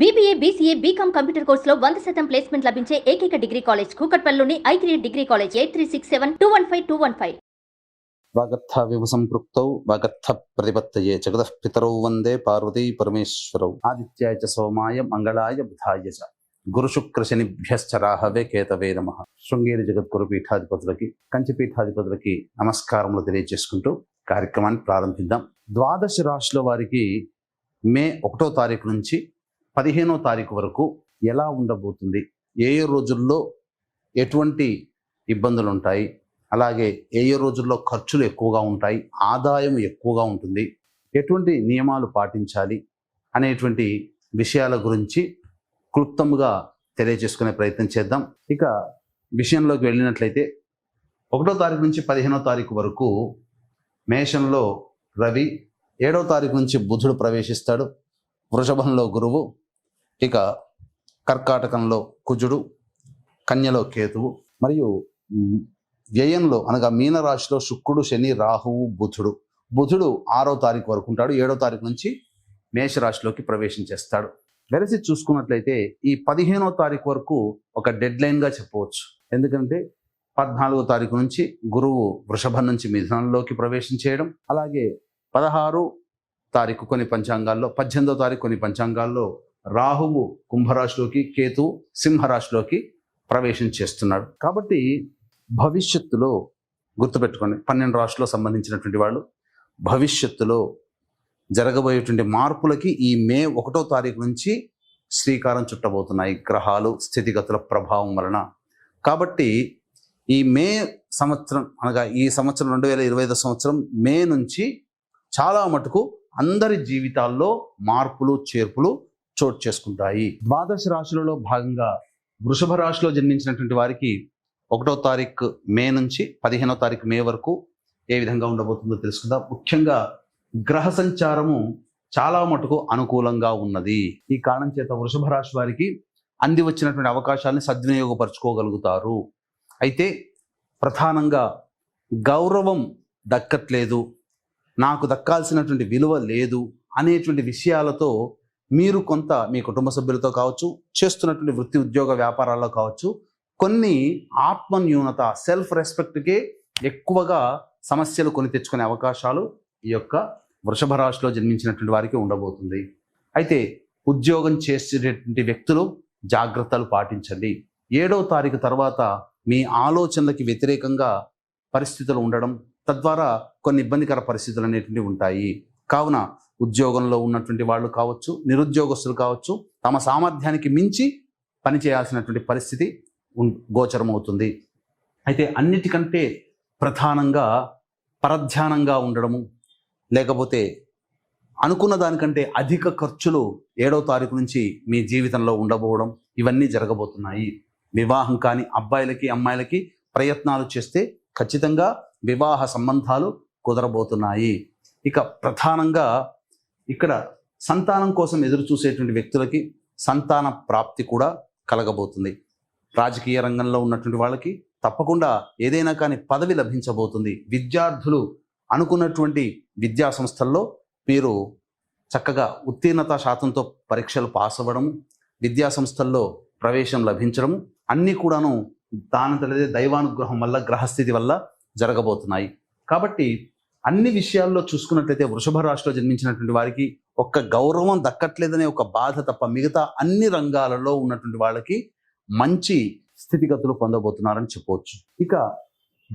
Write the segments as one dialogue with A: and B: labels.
A: BBA BCA BCom computer కోర్సులో వంద శాతం ప్లేస్మెంట్ లభించే ఏకైక degree college కూకట్పల్లిలోని I degree college eight three six seven two one five two one five
B: వాగర్థ వివ సంపృక్తౌ వాగర్థ ప్రతిపత్తయే జగతః పితరౌ వందే పార్వతీ పరమేశ్వరౌ. ఆదిత్యాయ చ సోమాయ మంగళాయ బుధాయ చ. గురు శుక్ర శనిభ్యశ్చ రాహవే కేతవే నమ. శృంగేరి జగద్గురు పీఠాధిపతులకి కంచి పీఠాధిపతులకి నమస్కారములు తెలియజేసుకుంటూ కార్యక్రమాన్ని ప్రారంభిద్దాం. ద్వాదశ రాశుల వారికి మే ఒకటో తారీఖు నుంచి పదిహేనో తారీఖు వరకు ఎలా ఉండబోతుంది? ఏ ఏ రోజుల్లో ఎటువంటి ఇబ్బందులు ఉంటాయి అలాగే ఏ ఏ రోజుల్లో ఖర్చులు ఎక్కువగా ఉంటాయి? ఆదాయం ఎక్కువగా ఉంటుంది. ఎటువంటి నియమాలు పాటించాలి? అనేటువంటి విషయాల గురించి క్లుప్తంగా తెలియజేసుకునే ప్రయత్నం చేద్దాం. ఇక విషయంలోకి వెళ్ళినట్లయితే ఒకటో తారీఖు నుంచి పదిహేనో తారీఖు వరకు మేషంలో రవి ఏడో తారీఖు నుంచి బుధుడు ప్రవేశిస్తాడు. వృషభంలో గురువు ఇక కర్కాటకంలో కుజుడు కన్యలో కేతువు మరియు వ్యయంలో అనగా మీనరాశిలో శుక్రుడు శని రాహువు బుధుడు. బుధుడు ఆరో తారీఖు వరకు ఉంటాడు. ఏడో తారీఖు నుంచి మేషరాశిలోకి ప్రవేశం చేస్తాడు. వెరసి చూసుకున్నట్లయితే ఈ పదిహేనో తారీఖు వరకు ఒక డెడ్ లైన్గా చెప్పవచ్చు. ఎందుకంటే పద్నాలుగో తారీఖు నుంచి గురువు వృషభం నుంచి మిథునంలోకి ప్రవేశం చేయడం అలాగే పదహారు తారీఖు కొన్ని పంచాంగాల్లో పద్దెనిమిదో తారీఖు కొన్ని పంచాంగాల్లో రాహువు కుంభరాశిలోకి కేతు సింహరాశిలోకి ప్రవేశం చేస్తున్నాడు. కాబట్టి భవిష్యత్తులో గుర్తుపెట్టుకోండి పన్నెండు రాష్ట్రాల్లో సంబంధించినటువంటి వాళ్ళు భవిష్యత్తులో జరగబోయేటువంటి మార్పులకి ఈ మే ఒకటో తారీఖు నుంచి శ్రీకారం చుట్టబోతున్నాయి గ్రహాలు స్థితిగతుల ప్రభావం వలన. కాబట్టి ఈ మే సంవత్సరం అనగా ఈ సంవత్సరం రెండు వేల ఇరవై ఐదు సంవత్సరం మే నుంచి చాలా మటుకు అందరి జీవితాల్లో మార్పులు చేర్పులు చోటు చేసుకుంటాయి. ద్వాదశ రాశులలో భాగంగా వృషభ రాశిలో జన్మించినటువంటి వారికి ఒకటో తారీఖు మే నుంచి పదిహేనో తారీఖు మే వరకు ఏ విధంగా ఉండబోతుందో తెలుసుకుందాం. ముఖ్యంగా గ్రహ సంచారము చాలా మటుకు అనుకూలంగా ఉన్నది. ఈ కారణం చేత వృషభ రాశి వారికి అంది వచ్చినటువంటి అవకాశాన్ని సద్వినియోగపరచుకోగలుగుతారు. అయితే ప్రధానంగా గౌరవం దక్కట్లేదు. నాకు దక్కాల్సినటువంటి విలువ లేదు అనేటువంటి విషయాలతో మీరు కొంత మీ కుటుంబ సభ్యులతో కావచ్చు చేస్తున్నటువంటి వృత్తి ఉద్యోగ వ్యాపారాల్లో కావచ్చు కొన్ని ఆత్మన్యూనత సెల్ఫ్ రెస్పెక్ట్కే ఎక్కువగా సమస్యలు కొని తెచ్చుకునే అవకాశాలు ఈ యొక్క వృషభ రాశిలో జన్మించినటువంటి వారికి ఉండబోతుంది. అయితే ఉద్యోగం చేసేటటువంటి వ్యక్తులు జాగ్రత్తలు పాటించండి. ఏడవ తారీఖు తర్వాత మీ ఆలోచనలకి వ్యతిరేకంగా పరిస్థితులు ఉండడం తద్వారా కొన్ని ఇబ్బందికర పరిస్థితులు అనేటువంటివి ఉంటాయి. కావున ఉద్యోగంలో ఉన్నటువంటి వాళ్ళు కావచ్చు నిరుద్యోగస్తులు కావచ్చు తమ సామర్థ్యానికి మించి పని చేయాల్సినటువంటి పరిస్థితి గోచరమవుతుంది. అయితే అన్నిటికంటే ప్రధానంగా పరధ్యానంగా ఉండడము లేకపోతే అనుకున్న దానికంటే అధిక ఖర్చులు ఏడో తారీఖు నుంచి మీ జీవితంలో ఉండబోవడం ఇవన్నీ జరగబోతున్నాయి. వివాహం కాని అబ్బాయిలకి అమ్మాయిలకి ప్రయత్నాలు చేస్తే ఖచ్చితంగా వివాహ సంబంధాలు కుదరబోతున్నాయి. ఇక ప్రధానంగా ఇక్కడ సంతానం కోసం ఎదురు చూసేటువంటి వ్యక్తులకి సంతాన ప్రాప్తి కూడా కలగబోతుంది. రాజకీయ రంగంలో ఉన్నటువంటి వాళ్ళకి తప్పకుండా ఏదైనా కానీ పదవి లభించబోతుంది. విద్యార్థులు అనుకున్నటువంటి విద్యా సంస్థల్లో మీరు చక్కగా ఉత్తీర్ణత శాతంతో పరీక్షలు పాస్ అవ్వడం విద్యా సంస్థల్లో ప్రవేశం లభించడం అన్నీ కూడాను దానంతటిదే దైవానుగ్రహం వల్ల గ్రహస్థితి వల్ల జరగబోతున్నాయి. కాబట్టి అన్ని విషయాల్లో చూసుకున్నట్లయితే వృషభ రాశిలో జన్మించినటువంటి వారికి ఒక్క గౌరవం దక్కట్లేదనే ఒక బాధ తప్ప మిగతా అన్ని రంగాలలో ఉన్నటువంటి వాళ్ళకి మంచి స్థితిగతులు పొందబోతున్నారని చెప్పవచ్చు. ఇక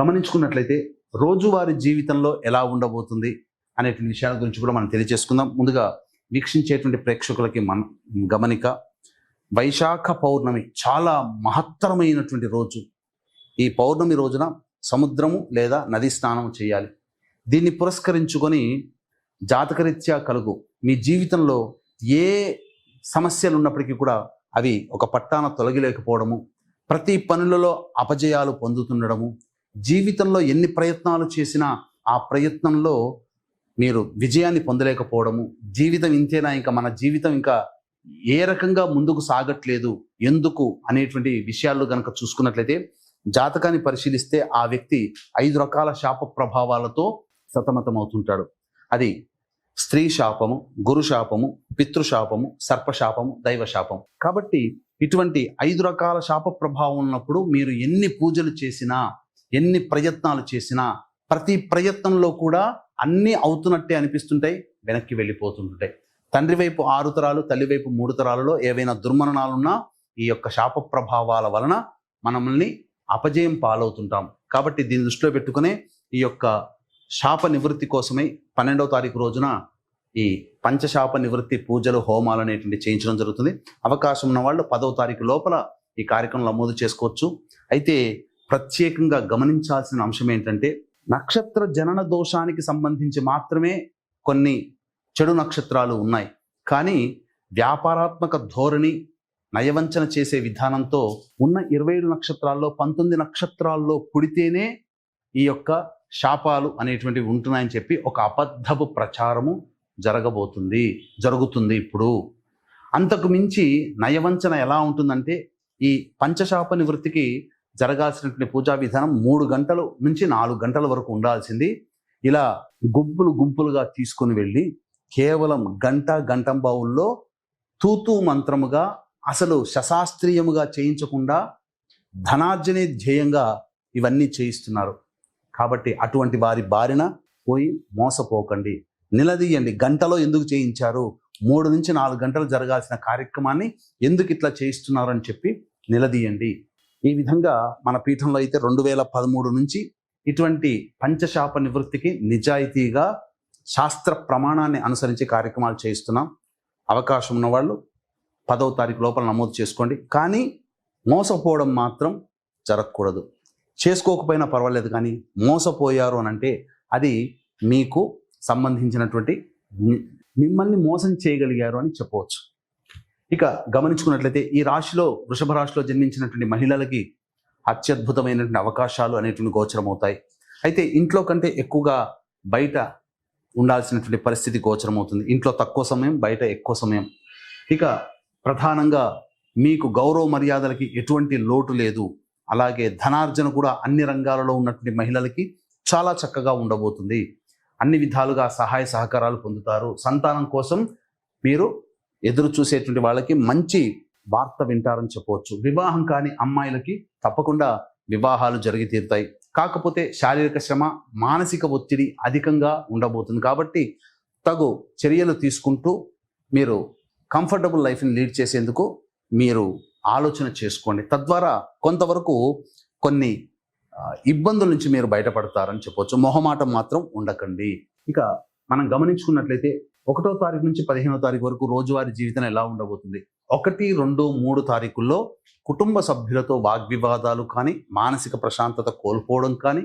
B: గమనించుకున్నట్లయితే రోజువారీ జీవితంలో ఎలా ఉండబోతుంది అనేటువంటి విషయాల గురించి కూడా మనం తెలియజేసుకుందాం. ముందుగా వీక్షించేటువంటి ప్రేక్షకులకి మన గమనిక వైశాఖ పౌర్ణమి చాలా మహత్తరమైనటువంటి రోజు. ఈ పౌర్ణమి రోజున సముద్రము లేదా నది స్నానం చేయాలి. దీన్ని పురస్కరించుకొని జాతకరీత్యా కలుగు. మీ జీవితంలో ఏ సమస్యలు ఉన్నప్పటికీ కూడా అవి ఒక పట్టాన తొలగిలేకపోవడము ప్రతి పనులలో అపజయాలు పొందుతుండడము జీవితంలో ఎన్ని ప్రయత్నాలు చేసినా ఆ ప్రయత్నంలో మీరు విజయాన్ని పొందలేకపోవడము జీవితం ఇంతేనా ఇంకా మన జీవితం ఇంకా ఏ రకంగా ముందుకు సాగట్లేదు ఎందుకు అనేటువంటి విషయాలు కనుక చూసుకున్నట్లయితే జాతకాన్ని పరిశీలిస్తే ఆ వ్యక్తి ఐదు రకాల శాప ప్రభావాలతో సతమతం అవుతుంటాడు అది స్త్రీ శాపము గురు శాపము పితృశాపము సర్పశాపము దైవ శాపం. కాబట్టి ఇటువంటి ఐదు రకాల శాప ప్రభావం ఉన్నప్పుడు మీరు ఎన్ని పూజలు చేసినా ఎన్ని ప్రయత్నాలు చేసినా ప్రతి ప్రయత్నంలో కూడా అన్నీ అవుతున్నట్టే అనిపిస్తుంటాయి వెనక్కి వెళ్ళిపోతుంటాయి తండ్రి వైపు ఆరు తరాలు తల్లి వైపు మూడు తరాలలో ఏవైనా దుర్మరణాలున్నా ఈ యొక్క శాప ప్రభావాల వలన మనల్ని అపజయం పాలవుతుంటాం. కాబట్టి దీన్ని దృష్టిలో పెట్టుకునే ఈ యొక్క శాప నివృత్తి కోసమై పన్నెండవ తారీఖు రోజున ఈ పంచశాప నివృత్తి పూజలు హోమాలు అనేటువంటి చేయించడం జరుగుతుంది. అవకాశం ఉన్న వాళ్ళు పదవ తారీఖు లోపల ఈ కార్యక్రమం నమోదు చేసుకోవచ్చు. అయితే ప్రత్యేకంగా గమనించాల్సిన అంశం ఏంటంటే నక్షత్ర జనన దోషానికి సంబంధించి మాత్రమే కొన్ని చెడు నక్షత్రాలు ఉన్నాయి. కానీ వ్యాపారాత్మక ధోరణి నయవంచన చేసే విధానంతో ఉన్న ఇరవై ఏడు నక్షత్రాల్లో పంతొమ్మిది నక్షత్రాల్లో పుడితేనే ఈ యొక్క శాపాలు అనేటువంటివి ఉంటున్నాయని చెప్పి ఒక అబద్ధపు ప్రచారము జరగబోతుంది జరుగుతుంది ఇప్పుడు. అంతకు మించి నయవంచన ఎలా ఉంటుందంటే ఈ పంచశాప నివృత్తికి జరగాల్సినటువంటి పూజా విధానం మూడు గంటలు నుంచి నాలుగు గంటల వరకు ఉండాల్సింది. ఇలా గుంపులు గుంపులుగా తీసుకొని వెళ్ళి కేవలం గంట గంటం బావుల్లో తూతూ మంత్రముగా అసలు శశాస్త్రీయముగా చేయించకుండా ధనార్జనే ధ్యేయంగా ఇవన్నీ చేయిస్తున్నారు. కాబట్టి అటువంటి వారి బారిన పోయి మోసపోకండి. నిలదీయండి. గంటలో ఎందుకు చేయించారు? మూడు నుంచి నాలుగు గంటలు జరగాల్సిన కార్యక్రమాన్ని ఎందుకు ఇట్లా చేయిస్తున్నారు అని చెప్పి నిలదీయండి. ఈ విధంగా మన పీఠంలో అయితే రెండు వేల పదమూడు నుంచి ఇటువంటి పంచశాప నివృత్తికి నిజాయితీగా శాస్త్ర ప్రమాణాన్ని అనుసరించి కార్యక్రమాలు చేయిస్తున్నాం. అవకాశం ఉన్నవాళ్ళు పదవ తారీఖు లోపల నమోదు చేసుకోండి. కానీ మోసపోవడం మాత్రం జరగకూడదు. చేసుకోకపోయినా పర్వాలేదు కానీ మోసపోయారు అని అంటే అది మీకు సంబంధించినటువంటి మిమ్మల్ని మోసం చేయగలిగారు అని చెప్పవచ్చు. ఇక గమనించుకున్నట్లయితే ఈ రాశిలో వృషభ రాశిలో జన్మించినటువంటి మహిళలకి అత్యద్భుతమైనటువంటి అవకాశాలు అనేటువంటి గోచరమవుతాయి అయితే ఇంట్లో కంటే ఎక్కువగా బయట ఉండాల్సినటువంటి పరిస్థితి గోచరమవుతుంది ఇంట్లో తక్కువ సమయం బయట ఎక్కువ సమయం. ఇక ప్రధానంగా మీకు గౌరవ మర్యాదలకి ఎటువంటి లోటు లేదు. అలాగే ధనార్జన కూడా అన్ని రంగాలలో ఉన్నటువంటి మహిళలకి చాలా చక్కగా ఉండబోతుంది. అన్ని విధాలుగా సహాయ సహకారాలు పొందుతారు. సంతానం కోసం మీరు ఎదురు చూసేటువంటి వాళ్ళకి మంచి వార్త వింటారని చెప్పవచ్చు. వివాహం కాని అమ్మాయిలకి తప్పకుండా వివాహాలు జరిగి తీరుతాయి. కాకపోతే శారీరక శ్రమ మానసిక ఒత్తిడి అధికంగా ఉండబోతుంది కాబట్టి తగు చర్యలు తీసుకుంటూ మీరు కంఫర్టబుల్ లైఫ్ని లీడ్ చేసేందుకు మీరు ఆలోచన చేసుకోండి. తద్వారా కొంతవరకు కొన్ని ఇబ్బందుల నుంచి మీరు బయటపడతారని చెప్పొచ్చు. మొహమాటం మాత్రం ఉండకండి. ఇక మనం గమనించుకున్నట్లయితే ఒకటో తారీఖు నుంచి పదిహేనో తారీఖు వరకు రోజువారీ జీవితం ఎలా ఉండబోతుంది? ఒకటి రెండు మూడు తారీఖుల్లో కుటుంబ సభ్యులతో వాగ్వివాదాలు కానీ మానసిక ప్రశాంతత కోల్పోవడం కానీ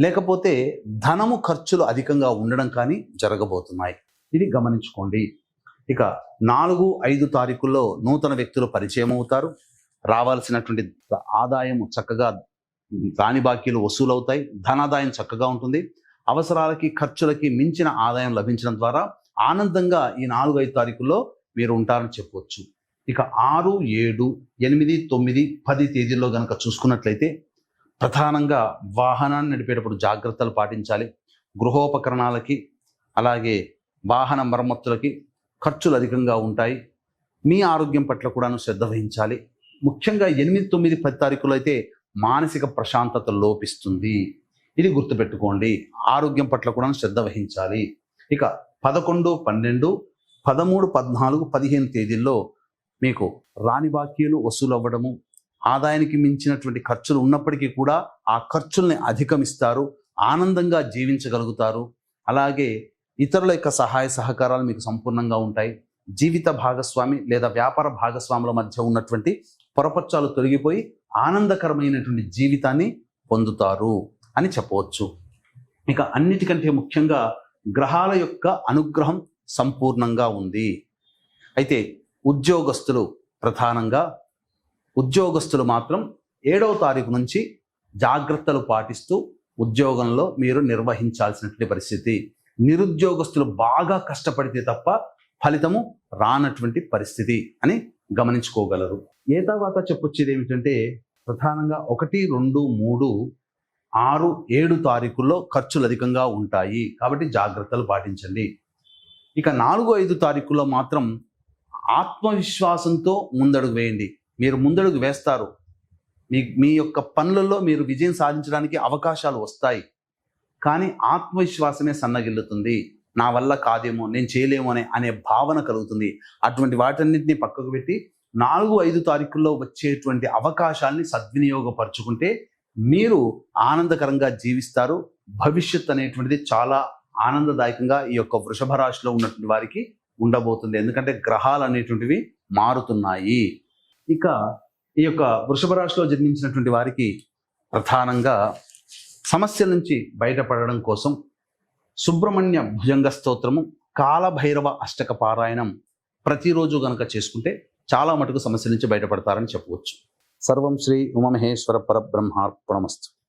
B: లేకపోతే ధనము ఖర్చులు అధికంగా ఉండడం కానీ జరగబోతున్నాయి. ఇది గమనించుకోండి. ఇక నాలుగు ఐదు తారీఖుల్లో నూతన వ్యక్తులు పరిచయం అవుతారు. రావాల్సినటువంటి ఆదాయం చక్కగా దాని బాకీలు వసూలవుతాయి. ధనాదాయం చక్కగా ఉంటుంది. అవసరాలకి ఖర్చులకి మించిన ఆదాయం లభించడం ద్వారా ఆనందంగా ఈ నాలుగు ఐదు తారీఖుల్లో మీరు ఉంటారని చెప్పవచ్చు ఇక ఆరు ఏడు ఎనిమిది తొమ్మిది పది తేదీల్లో కనుక చూసుకున్నట్లయితే ప్రధానంగా వాహనాన్ని నడిపేటప్పుడు జాగ్రత్తలు పాటించాలి. గృహోపకరణాలకి అలాగే వాహన మరమ్మతులకి ఖర్చులు అధికంగా ఉంటాయి. మీ ఆరోగ్యం పట్ల కూడాను శ్రద్ధ వహించాలి. ముఖ్యంగా ఎనిమిది తొమ్మిది పది తారీఖులో అయితే మానసిక ప్రశాంతత లోపిస్తుంది. ఇది గుర్తుపెట్టుకోండి. ఆరోగ్యం పట్ల కూడా శ్రద్ధ వహించాలి. ఇక పదకొండు పన్నెండు పదమూడు పద్నాలుగు పదిహేను తేదీల్లో మీకు రాణి బాకీలు వసూలు అవ్వడము ఆదాయానికి మించినటువంటి ఖర్చులు ఉన్నప్పటికీ కూడా ఆ ఖర్చుల్ని అధిగమిస్తారు ఆనందంగా జీవించగలుగుతారు. అలాగే ఇతరుల యొక్క సహాయ సహకారాలు మీకు సంపూర్ణంగా ఉంటాయి. జీవిత భాగస్వామి లేదా వ్యాపార భాగస్వాముల మధ్య ఉన్నటువంటి పొరపచ్చాలు తొలగిపోయి ఆనందకరమైనటువంటి జీవితాన్ని పొందుతారు అని చెప్పవచ్చు. ఇక అన్నిటికంటే ముఖ్యంగా గ్రహాల యొక్క అనుగ్రహం సంపూర్ణంగా ఉంది. అయితే ఉద్యోగస్తులు ప్రధానంగా ఉద్యోగస్తులు మాత్రం ఏడవ తారీఖు నుంచి జాగ్రత్తలు పాటిస్తూ ఉద్యోగంలో మీరు నిర్వహించాల్సినటువంటి పరిస్థితి. నిరుద్యోగస్తులు బాగా కష్టపడితే తప్ప ఫలితము రానటువంటి పరిస్థితి అని గమనించుకోగలరు. ఏ తర్వాత చెప్పొచ్చేది ఏమిటంటే ప్రధానంగా ఒకటి రెండు మూడు ఆరు ఏడు తారీఖుల్లో ఖర్చులు అధికంగా ఉంటాయి. కాబట్టి జాగ్రత్తలు పాటించండి. ఇక నాలుగు ఐదు తారీఖుల్లో మాత్రం ఆత్మవిశ్వాసంతో ముందడుగు వేయండి. మీరు ముందడుగు వేస్తారు. మీ మీ యొక్క పనులలో మీరు విజయం సాధించడానికి అవకాశాలు వస్తాయి. కానీ ఆత్మవిశ్వాసమే సన్నగిల్లుతుంది. నా వల్ల కాదేమో నేను చేయలేమో అనే అనే భావన కలుగుతుంది. అటువంటి వాటన్నిటిని పక్కకు పెట్టి నాలుగు ఐదు తారీఖుల్లో వచ్చేటువంటి అవకాశాల్ని సద్వినియోగపరుచుకుంటే మీరు ఆనందకరంగా జీవిస్తారు. భవిష్యత్ అనేటువంటిది చాలా ఆనందదాయకంగా ఈ యొక్క వృషభ రాశిలో ఉన్నటువంటి వారికి ఉండబోతుంది. ఎందుకంటే గ్రహాలు అనేటువంటివి మారుతున్నాయి. ఇక ఈ యొక్క వృషభ రాశిలో జన్మించినటువంటి వారికి ప్రధానంగా సమస్య నుంచి బయటపడడం కోసం సుబ్రహ్మణ్య భుజంగ స్తోత్రము కాలభైరవ అష్టక పారాయణం ప్రతిరోజు గనక చేసుకుంటే చాలా మటుకు సమస్య నుంచి బయటపడతారని చెప్పవచ్చు. సర్వం శ్రీ ఉమమహేశ్వర పరబ్రహ్మార్పణమస్తు.